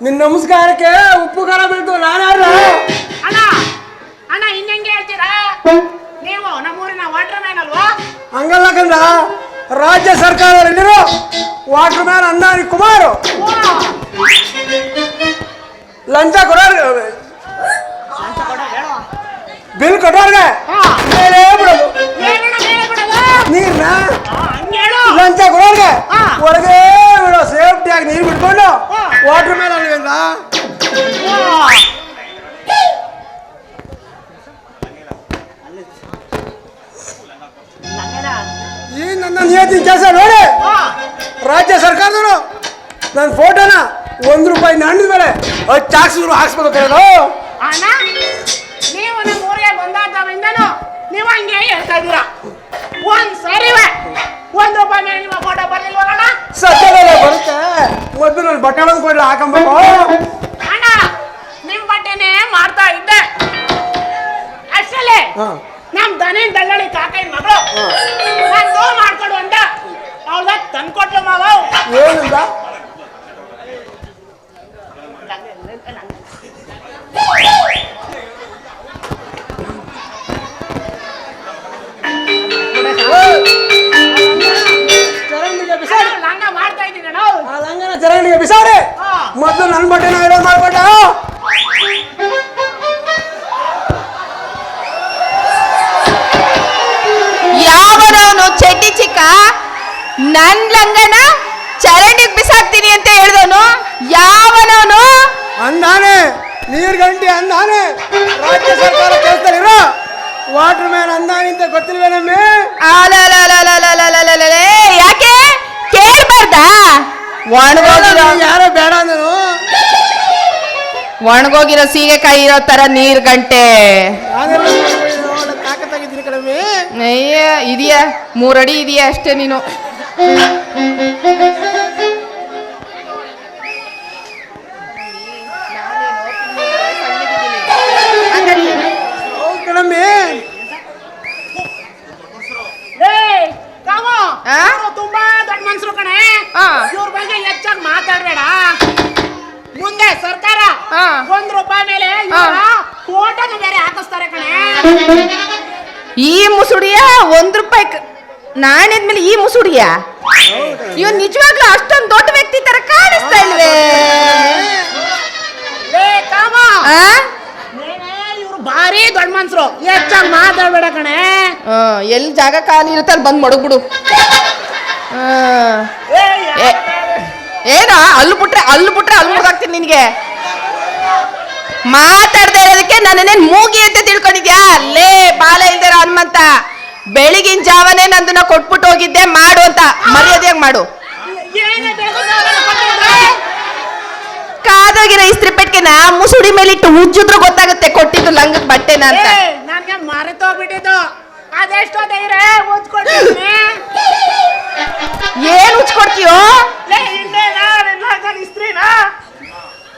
ನಿನ್ನ ನಮಸ್ಕಾರಕ್ಕೆ ಉಪ್ಪು ಖಾರ ಬೀಳ್ತು ನಾನು ಯಾರು? ಅಣ್ಣ ಅಣ್ಣ ಇನ್ನೆಂಗೆ ಹೇಳ್ತೀರಾ? ನೀವು ನಮ್ಮೂರಿನ ವಾಟರ್ ಮ್ಯಾನ್ ಅಲ್ವಾ? ಹಂಗಲ್ಲ ಕಂದ ರಾಜ್ಯ ಸರ್ಕಾರದಲ್ಲಿರೋ ವಾಟರ್ ಮ್ಯಾನ್ ಅಂದಾನಿ ಕುಮಾರ್. ಲಂಚ ಕೊಡ. ಬಿಲ್ ಕೊಟ್ಟವ್ರಿಗೆ ಹಾ, ಹಾಕ್ಸಿದ್ರು ಹಾಕ್ಸ್ಬೇಕು ಹೇಳೋ ಅಣ್ಣ ನೀವು ನಮ್ಮ ಊರಿಗೆ ಬಂದಾದವಿಂದನು ನೀವು ಹಂಗೆ ಹೇಳ್ತಾ ಇದ್ದೀರಾ. ಒಂದ್ ಸರಿವೆ ಒಂದ್ ರೂಪಾಯಿ ಮೇಲೆ ನಿಮ್ಮ ಫೋಟೋ ಬರ್ಲಿಲ್ವಲ್ಲ ಸದ್ಯದಲ್ಲೇ ಬರುತ್ತೆ. ಮೊದಲು ನನ್ನ ಬಟ್ಟೆ ಒಳಗೆ ಕೊಡ್ಲಿ ಹಾಕೊಂಬೇಕು ಅಣ್ಣ ನಿಮ್ ಬಟ್ಟೆನೆ ಮಾಡ್ತಾ ಇದ್ದೆ. ಅಷ್ಟಲ್ಲೇ. ನಮ್ ದನಿ ದಳ್ಳಾಳಿ ಕಾಕೈನ್ ನನ್ನ ಬಟ್ಟೆ ನಾ ಇರೋದು ಮಾಡ್ಬಿಟ್ಟ ಯಾವನವನು ಚಡ್ಡಿ ಚಿಕ್ಕ? ನನ್ ಲಂಗನ ಚರಂಡಿಗೆ ಬಿಸಾಕ್ತೀನಿ ಅಂತ ಹೇಳ್ದವನು ಯಾವನವನು? ಅಂದಾನೆ ನೀರ್ ಗಂಟಿ ಅಂದಾನೆ. ರಾಜ್ಯ ಸರ್ಕಾರ ಕೆಲಸದಲ್ಲಿರೋ ವಾಟರ್ ಮ್ಯಾನ್ ಅಂದಾನೆ ಅಂತ ಗೊತ್ತಿಲ್ವೇ ನಮ್ಮಿ ಯಾಕೆ ಕೇಳ್ಬಾರ್ದಾ ಒಣಗೋಗಿಲ್ಲ ಯಾರೋ ಬೇಡ ಅಂದ್ರು ಒಣಗೋಗಿರೋ ಸೀಗೆಕಾಯಿ ಇರೋ ತರ ನೀರ್ ಗಂಟೆ ಇದೆಯಾ? ಮೂರಡಿ ಇದೆಯಾ ಅಷ್ಟೇ ನೀನು. ಈ ಮುಸುಡಿಯ ಒಂದ್ ರೂಪಾಯಿ ನಾಣ್ಯದ ಮೇಲೆ ಈ ಮುಸುಡಿಯ? ಇವ್ ನಿಜವಾಗ್ಲೂ ಅಷ್ಟೊಂದು ದೊಡ್ಡ ವ್ಯಕ್ತಿ ತರ ಕಾಣಿಸ್ತಾ ಇಲ್ವೇ? ಭಾರಿ ದೊಡ್ಡ ಮನ್ಸರು. ಹೆಚ್ಚಾಗಿ ಮಾತಾಡ್ಬೇಡ ಕಣೆ. ಎಲ್ಲಿ ಜಾಗ ಖಾಲಿ ಇರುತ್ತೆ ಅಲ್ಲಿ ಬಂದ್ ಮಡಗ್ಬಿಡು. ಏನ ಅಲ್ಲಿ ಬಿಟ್ರೆ ಅಲ್ಲಿ ಬಿಟ್ರೆ ಅಲ್ಲಿ ಮುಡ್ದಾಕ್ತೀನಿ ನಿನಗೆ. ಮಾತಾಡ್ತಾ ಇರೋದಕ್ಕೆ ನನ್ನೇನ್ ಮೂಗಿ ಅಂತ ತಿಳ್ಕೊಂಡಿದ್ಯಾ? ಅಲ್ಲೇ ಬಾಲ ಇಲ್ದಿರೋ ಹನುಮಂತ ಬೆಳಿಗಿನ ಜಾವನೇ ನಂದನ್ನ ಕೊಟ್ಬಿಟ್ಟು ಹೋಗಿದ್ದೆ ಮಾಡು ಅಂತ. ಮರ್ಯಾದೆಯಾಗಿ ಮಾಡು? ಕಾದೋಗಿರೋ ಇಸ್ತ್ರಿ ಪೆಟ್ಟಿಗೆನ ಮುಸುಡಿ ಮೇಲಿಟ್ಟು ಉಜ್ಜಿದ್ರು ಗೊತ್ತಾಗುತ್ತೆ ಕೊಟ್ಟಿದ್ದು ಲಂಗದ ಬಟ್ಟೆನ ಅಂತ. ನನ್ಗೆ ಮರೆತೋಗ್ಬಿಟ್ಟಿದ್ದು ಅದೆಷ್ಟೋ ಧೈರ್ಯ ಓದ್ಕೊಡ್ತೀನಿ ಏನ್ ಉಚ್ಕೊಡ್ತೀಯೋ ಲೇ ಇಲ್ಲೇನಾ ನಿನ್ನ ಹಾಕಲ್ ಇಸ್ತ್ರಿನಾ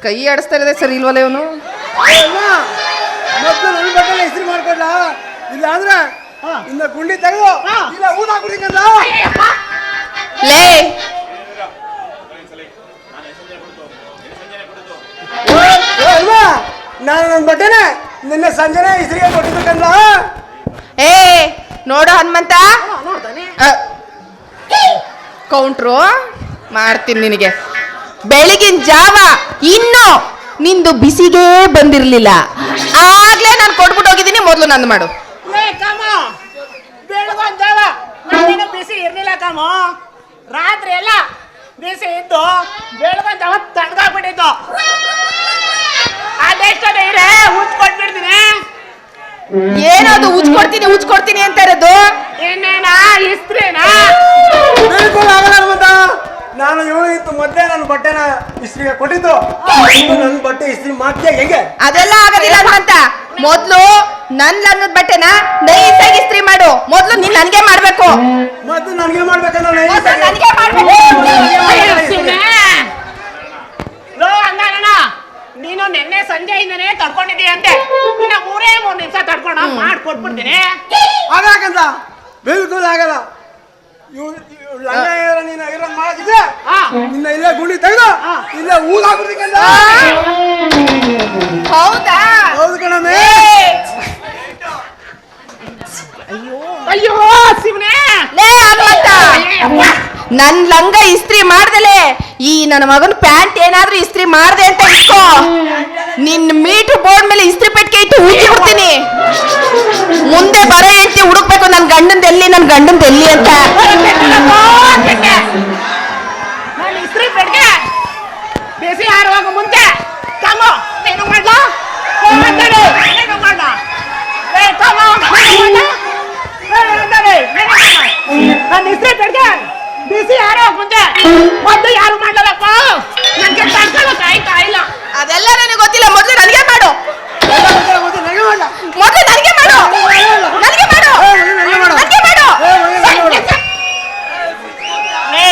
ಕೈ ಆಡಿಸ್ತಾ ಇದೆ ಸರ್ ಇಲ್ವಲ್ಲ ಇವನು? ಮೊದಲು ನನ್ನ ಬಟ್ಟೆ ಹೆಸರು ಮಾಡ್ಕೊಡ್ಲ? ಇಲ್ಲ ಅಂದ್ರೆ ಇನ್ನ ಗುಂಡಿ ತೆಗೆದು ಇಲ್ಲ ಇಲ್ಲ ಊದಾಕ್ಬಿಡಿಕಂದ ಲೇ! ಅಲ್ವಾ? ನಾನು ನನ್ನ ಬಟ್ಟೆನೆ ನಿನ್ನೆ ಸಂಜೆನೆ ಇಸ್ತ್ರಿಗೆ ಕೊಟ್ಟಿದ್ದಕ್ಕಂದ ಏ ನೋಡು ಹನುಮಂತ. ಕೌಂಟ್ರು ಮಾಡ್ತೀನಿ ನಿನಗೆ. ಬೆಳಗಿನ ಜಾವ ಇನ್ನು ನಿಂದು ಬಿಸಿಗೆ ಬಂದಿರ್ಲಿಲ್ಲ. ಆಗ್ಲೇ ನಾನು ಕೊಟ್ಬಿಟ್ಟು ಹೋಗಿದ್ದೀನಿ ಮೊದಲು ನಂದು ಮಾಡು. ಏ ಕಾಮ! ಬೆಳಗೊಂದವ ನಾನೇನು ಬಿಸಿ ಇರ್ಲಿಲ್ಲ ಕಾಮ. ರಾತ್ರಿ ಎಲ್ಲ ಬಿಸಿ ಇದ್ದು ಬೆಳಗೊಂದವ ತಣ್ಣಗಾಗ್ಬಿಟ್ಟಿತ್ತು. ಅದೆಷ್ಟೋ ಧೈರ್ಯ ಉಚ್ಕೊಟ್ಬಿಡ್ತೀನಿ ಏನದು ಉಜ್ಕೊಡ್ತೀನಿ ಉಜ್ಕೊಡ್ತೀನಿ ಅಂತ ಇರೋದು? ಇನ್ನೇನಾ ಇಸ್ತ್ರಿನಾ? ನಾನು ಇವಳು ಇತ್ತು ಮೊದಲೇ ನನ್ನ ಬಟ್ಟೆನ ಇಸ್ತ್ರಿಗೆ ಕೊಟ್ಟಿದ್ದು. ಇನ್ನು ನನ್ನ ಬಟ್ಟೆ ಇಸ್ತ್ರಿ ಮಾಡ್ತೀಯ ಹೆಂಗೆ? ಅದೆಲ್ಲ ಆಗೋದಿಲ್ಲ ಅಂತ ಮೊದ್ಲು ನನ್ ಲಂಗದ ಬಟ್ಟೆನ ನೈಸಾಗಿ ಇಸ್ತ್ರಿ ಮಾಡು. ಮೊದ್ಲು ನೀನ್ ನನ್ಗೆ ಮಾಡ್ಬೇಕು. ಮತ್ತು ನನಗೆ ಮಾಡ್ಬೇಕಂದ್ರೆ ಮೊದ್ಲು ನನ್ಗೆ ಮಾಡ್ಬೇಕು. ಲೋ ನೀನು ನಿನ್ನೆ ಸಂಜೆಯಿಂದನೇ ತಡ್ಕೊಂಡಿದ್ದೀಯ ಅಂತೆ ಇನ್ನ ಮೂರೇ ಮೂರು ನಿಮಿಷ ತಡ್ಕೊಂಡು ಮಾಡ್ಕೊಟ್ಬಿಡ್ತೀನಿ. ಅದಾಕಂತ ಬಿಲ್ಕುಲ್ ಆಗಲ್ಲ ಇವ್ಳು ಇವ್ಳು ಲಂಗ ಏನಾರ ನೀನು ಇರೋ ಮಾಡಿದ್ರೆ ಹಾ ನಿನ್ನ ಇಲ್ಲೇ ಗುಂಡಿ ತೆಗೆದು ಇಲ್ಲ ಇಲ್ಲೇ ಊಗಾಕ್ಬಿಡ್ತೀನಿ ಹೌದಾ? ಹೌದು ಕಣಮೆ ಅಯ್ಯೋ. ಶಿವನೇ. ಲೇ ಹನುಮಂತ ನನ್ ಲಂಗ ಇಸ್ತ್ರಿ ಮಾಡ್ದಲೆ. ಈ ನನ್ನ ಮಗನ ಪ್ಯಾಂಟ್ ಏನಾದ್ರೂ ಇಸ್ತ್ರಿ ಮಾಡ್ದೆ ಅಂತ ಇಟ್ಕೋ ನಿನ್ ಮೀಟರ್ ಬೋರ್ಡ್ ಮೇಲೆ ಇಸ್ತ್ರಿ ಪೆಟ್ಟಿಗೆ ಇಟ್ಟು ಉಜ್ಜಿ ಬಿಡ್ತೀನಿ. ಮುಂದೆ ಬರೋ ಹೆಂಡತಿ ಹುಡುಕ್ಬೇಕು ನನ್ ಗಂಡಂದ ಎಲ್ಲಿ ನನ್ ಗಂಡಂದ ಎಲ್ಲಿ ಅಂತ ನಾನು ಇಸ್ತ್ರಿ ಪೆಟ್ಟಿಗೆ ಬಿಸಿ ಹಾರುವಾಗ ಮುಂದೆ. ತಗೋ ನೀನು ಮಾಡ್ಲ? ನೀನು ಮಾಡ್ಲ? ಏ ನನ್ನ ಪೆಟ್ಟಿಗೆ ಬಿಸಿ ಯಾರೋ ಮುಂಚೆ ಮೊದಲು ಯಾರು ಮಾಡಲಪ್ಪ ನನಗೆ ತಡ್ಕೊಳಕ್ ಆಯ್ತಾ ಇಲ್ಲ. ಅದೆಲ್ಲ ನನಗೆ ಗೊತ್ತಿಲ್ಲ. ಮೊದಲು ನನಗೆ ಮಾಡ. ಮೊದಲು ನನಗೆ ಮಾಡು ನನಗೆ ಮಾಡು ನನಗೆ ಮಾಡು. ನನಗೆ ಮಾಡು ಏ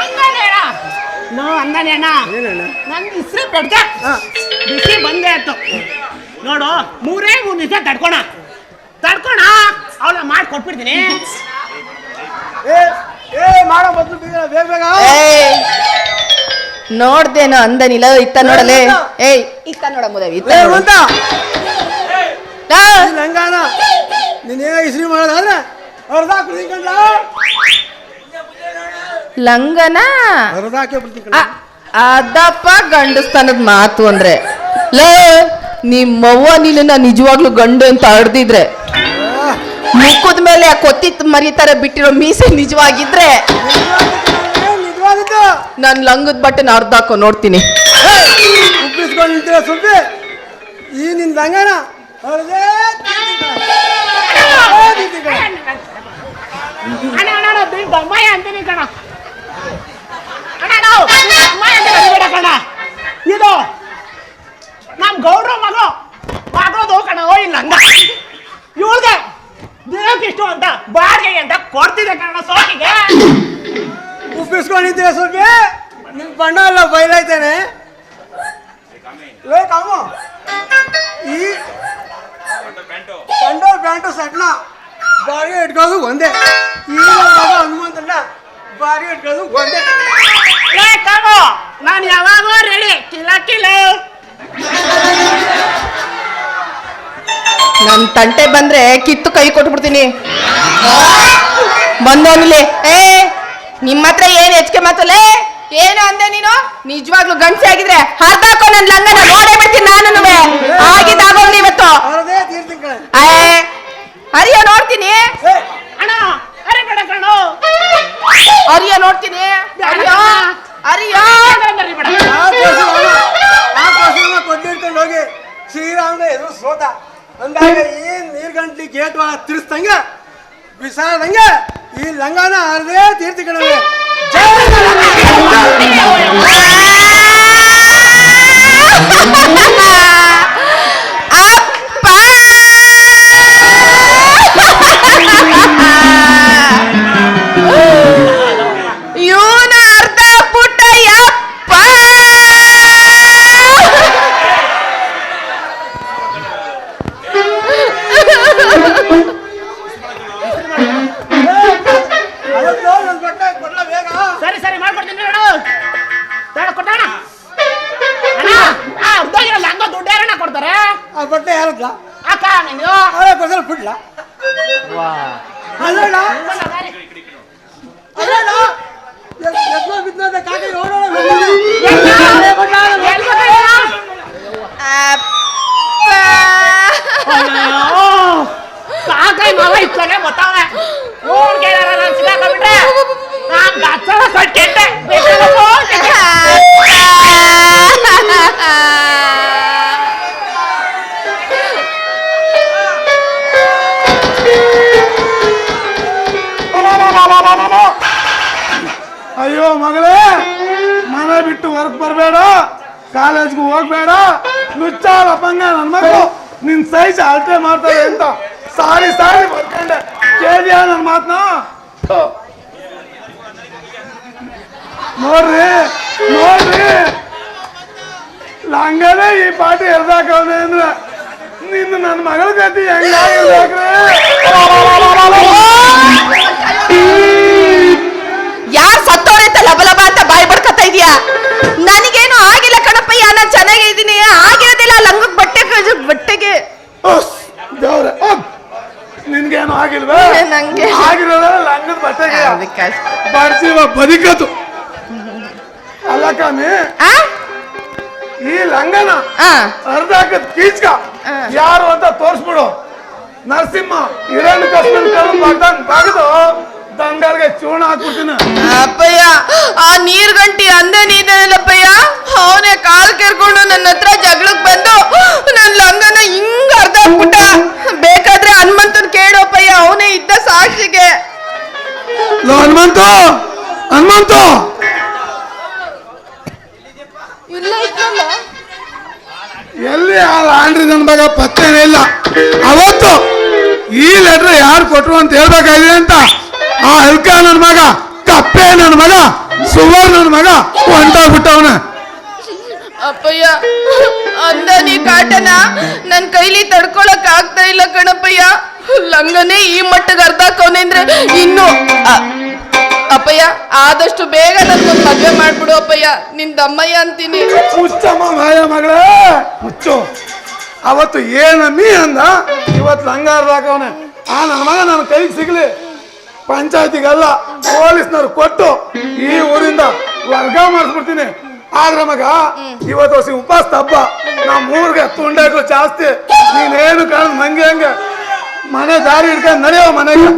ಅಂದಾನೇಣ ನೋ ಅಂದಾನೇಣ ಏನಣ್ಣ ನನ್ ಇಸ್ರಿ ಪೆಟ್ಗೆ ಹಾ. ಬಿಸಿ ಬಂದೇ ಆಯ್ತು. ನೋಡು ಮೂರೇ ಮೂರು ನಿಮಿಷ ತಡ್ಕೋಣ. ತಡ್ಕೋಣ. ಅವಳ ಮಾಡಿ ಕೊಟ್ಬಿಡ್ತೀನಿ. ಏ ಏ ಮಾಡೋ ಮೊದಲು ಬೇಗ ಬೇಗ ನೋಡ್ದೇನೋ ಅಂದನಿಲ್ಲ ಇತ್ತ ನೋಡಲೆ. ಏಯ್ ಇತ್ತ ನೋಡ ಮುದವಿ ಇತ್ತ ನೀನ್ ಹಂಗಾನ ನೀನೇನ ಇಸ್ರಿ ಮಾಡೋದಾದ್ರೆ? ಅರ್ಧ ಕುಡಿಕಂಡ್ಲ ಲಂಗನ? ಅರ್ಧ ಹಾಕಿ ಬಿಡ್ತೀನಿ ಅದಪ್ಪ ಗಂಡಸ್ತನದ ಮಾತು ಅಂದ್ರೆ ಲೇ ನಿಮ್ಮವ್ವ ನಿನ್ನ ನಿಜವಾಗ್ಲೂ ಗಂಡು ಅಂತ ಅಡ್ದಿದ್ರೆ ಮುಖದ ಮೇಲೆ ಕೊತ್ತಿತ್ ಕೊತ್ತಿ ಮರಿತರ ಬಿಟ್ಟಿರೋ ಮೀಸೆ ನಿಜವಾಗಿದ್ರೆ ನಾನು ನನ್ ಲಂಗದ ಬಟ್ಟೆನ ಅರ್ಧ ಹಾಕೋ ನೋಡ್ತೀನಿ ಈ ನಿನ್ ಲಂಗನ? ಅಣ್ಣ ಅಣ್ಣ ಬಿಡ್ ಕಣ ಇದು ನಮ್ ಗೌಡ್ರ ಮಗ ಮಗೋದು ಕಣ ಓ ಇಲ್ಲ ಹಂಗ ಇವ್ರಿಗೆ ದಿನಕ್ಕಿಷ್ಟು ಅಂತ ಬಾಡಿಗೆ ಅಂತ ಕೊಡ್ತಿದೆ ಕಣ ಸೋಕಿಗೆ ಉಪ್ಪಿಸ್ಕೊಂಡಿದ್ದೀರ ಸೋಕಿ ನಿಮ್ ಬಣ್ಣ ಎಲ್ಲ ಬಯಲಾಯ್ತೇನೆ. ಲೇ ಕಾಮು. ಈ ಕಂಡೋ ಪ್ಯಾಂಟು ಸಣ್ಣ ಬಾಡಿಗೆ ಇಟ್ಕೋದು ಒಂದೇ. ಈಗ ಹನುಮಂತಲ್ಲ ಹನುಮಂತಣ್ಣ ಬಾಡಿಗೆ ಇಟ್ಕೋದು ಒಂದೇ. ಲೇ ಕಾಮು. ನಾನು ಯಾವಾಗೋ ರೆಡಿ ಕಿಲ ಕಿಲ. ನನ್ ತಂಟೆ ಬಂದ್ರೆ ಕಿತ್ತು ಕೈ ಕೊಟ್ಬಿಡ್ತೀನಿ. ಬಂದವನಿಲೆ ಏ ನಿಮ್ಮ ಹತ್ರ ಏನ್ ಹೆಚ್ಚಿಗೆ ಮಾತಲ್ಲೇ? ಏನು ಅಂದೆ ನೀನು? ನಿಜವಾಗ್ಲೂ ಗಂಟೆ ಆಗಿದ್ರೆ ಹರ್ದಾಕೋ ನನ್ ಲಂಗನ ನೋಡೇ ಬಿಡ್ತೀನಿ ನಾನು ಆಗಿದ್ದಾಗೋಗ್ಲಿ ಇವತ್ತು ಅರಿಯ ನೋಡ್ತೀನಿ. ಅರಿಯ ನೋಡ್ತೀನಿ. ಹರಿಯೋ ಬೇಡ ಆ ಹೋಗಿ ಶ್ರೀರಾಮನ ಎದುರು ಸೋತ. ಅಂದಾಗ ಈ ನೀರ್ ಗಂಟ್ಲಿ ಗೇಟ್ ಒಳಗೆ ತಿರ್ಸ್ದಂಗೆ ಬಿಸಾಡ್ದಂಗ ಈ ಲಂಗಾನ ಅರ್ಧೇ ತೀರ್ತಿ ಕಣ ಜೈ ಮನೆ ಬಿಟ್ಟು ಹೊರಗೆ ಬರಬೇಡ, ಕಾಲೇಜ್ಗೆ ಹೋಗ್ಬೇಡ ಲುಚ್ಚಾರ ಅಪ್ಪಂಗ ನನ್ನ ಮಗು ನಿನ್ ಸೈಜ್ ಅಳತೆ ಮಾಡ್ತಾರೆ ಅಂತ. ಸಾರಿ ಸಾರಿ ಬರ್ಕೊಂಡೆ ಕೇಳಿಯ ನನ್ನ ಮಾತನ್ನ ನೋಡ್ರಿ ನೋಡ್ರಿ. ಲಂಗನೇ ಈ ಪಾಟಿ ಎರ್ದಾಕವನೆ ಅಂದ್ರೆ ನಿನ್ನ ನನ್ನ ಮಗಳ ಗತಿ ಹೆಂಗಾಗಿರ್ಬೇಕ್ರಿ ನನಗೇನು ಆಗಿಲ್ಲ ಕಣಪ್ಪಯ್ಯ ನಾನು ಚೆನ್ನಾಗಿದ್ದೀನಿ ಆಗಿರೋದಿಲ್ಲ ಲಂಗದ ಬಟ್ಟೆ ಬಟ್ಟೆಗೆ. ನಿನ್ಗೇನು ಆಗಿಲ್ವಾ? ನಂಗೆ. ಆಗಿರೋದ ಲಂಗದ ಬಟ್ಟೆಗೆ. ಅದಕ್ಕೆ ಬಡಿಸಿವ ಬದುಕತು ಅಲ್ಲ ಕಾಮಿ ಈ ಲಂಗನ ಅರ್ಧಕದ ಕೀಚ್ಕ. ಯಾರು ಅಂತ ತೋರಿಸ್ಬಿಡು. ನರಸಿಂಹ ಹಿರಣ್ಯ ಕೃಷ್ಣನ್ ಕರ್ದು ಬಾಗ್ದು ದಂಗಾರ್ಗೆ ಚೂರ್ಣ ಹಾಕ್ಬಿಡ್ತೀನಿ. ಅಪ್ಪಯ್ಯ ಆ ನೀರ್ ಗಂಟಿ ಅಂದ ನೀನಲ್ಲಪ್ಪಯ್ಯ ಅವನೇ ಕಾಲ್ ಕೆರ್ಕೊಂಡು ನನ್ನ ಹತ್ರ ಜಗಳಕ್ ಬಂದು ನನ್ ಲಂಗನ ಹಿಂಗ್ ಅರ್ಧ ಹಾಕ್ಬಿಟ್ಟ ಬೇಕಾದ್ರೆ ಹನುಮಂತನ್ ಕೇಳೋಪ್ಪಯ್ಯ ಅವನೇ ಇದ್ದ ಸಾಕ್ಷಿಗೆ. ಲೋ ಹನುಮಂತು! ಹನುಮಂತು! ಇಲ್ಲ ಎಲ್ಲಿ ಆ ಲಾಂಡ್ರಿ ನನ್ನ ಮಗ? ಪತ್ತೇನೇ ಇಲ್ಲ. ಅವತ್ತು ಈ ಲೆಟ್ರ್ ಯಾರು ಕೊಟ್ರು ಅಂತ ಹೇಳ್ಬೇಕಾಗಿದೆ ಅಂತ? ಆ ಅಲ್ಕ ನನ್ನ ಮಗ ಕಪ್ಪೆ ನನ್ನ ಮಗ ಸುವರ್ ನನ್ನ ಮಗ ಹೊಂಟೋಗ್ಬಿಟ್ಟವನ. ಅಪ್ಪಯ್ಯ ಅಂದ ನೀ ಕಾಟನ ನನ್ ಕೈಲಿ ತಡ್ಕೊಳಕ್ ಆಗ್ತಾ ಇಲ್ಲ ಕಣಪ್ಪಯ್ಯ. ಲಂಗನೇ ಈ ಮಟ್ಟಕ್ಕೆ ಅರ್ಧ ಅಂದ್ರೆ ಇನ್ನು ಅಪ್ಪಯ್ಯ ಆದಷ್ಟು ಬೇಗ ನನ್ಗೊಂದ್ ಮದ್ವೆ ಮಾಡ್ಬಿಡು ಅಪ್ಪಯ್ಯ. ನಿನ್ ದಮ್ಮಯ್ಯ ಅಂತೀನಿ. ಮುಚ್ಚಮ್ಮ ಮಾಯ ಮಗಳೇ. ಮುಚ್ಚು ಅವತ್ತು ಏನಮ್ಮಿ ಅಂದ ಇವತ್ತು ಲಂಗಾರ್ದಾಕವನೆ ಆ ನನ್ನ ಮಗ ನನ್ನ ಕೈಗೆ ಸಿಗ್ಲಿ. ಪಂಚಾಯತಿಗಲ್ಲ, ಪೊಲೀಸ್ನವ್ರು ಕೊಟ್ಟು ಈ ಊರಿಂದ ವರ್ಗ ಮಾಡಿಸ್ಬಿಡ್ತೀನಿ. ಆದ್ರೆ ಮಗ, ಇವತ್ತು ಹೊಸ ಉಪವಾಸ ಹಬ್ಬ ನಮ್ಮ ಊರಿಗೆ ತುಂಡಾಗ್ಲು ಜಾಸ್ತಿ. ನೀನೇನು ಕಾಣ ನಂಗೆ ಹಂಗೆ. ಮನೆ ದಾರಿ ಹಿಡ್ಕೊಂಡು ನಡೆಯೋ ಮನೆಗೆ.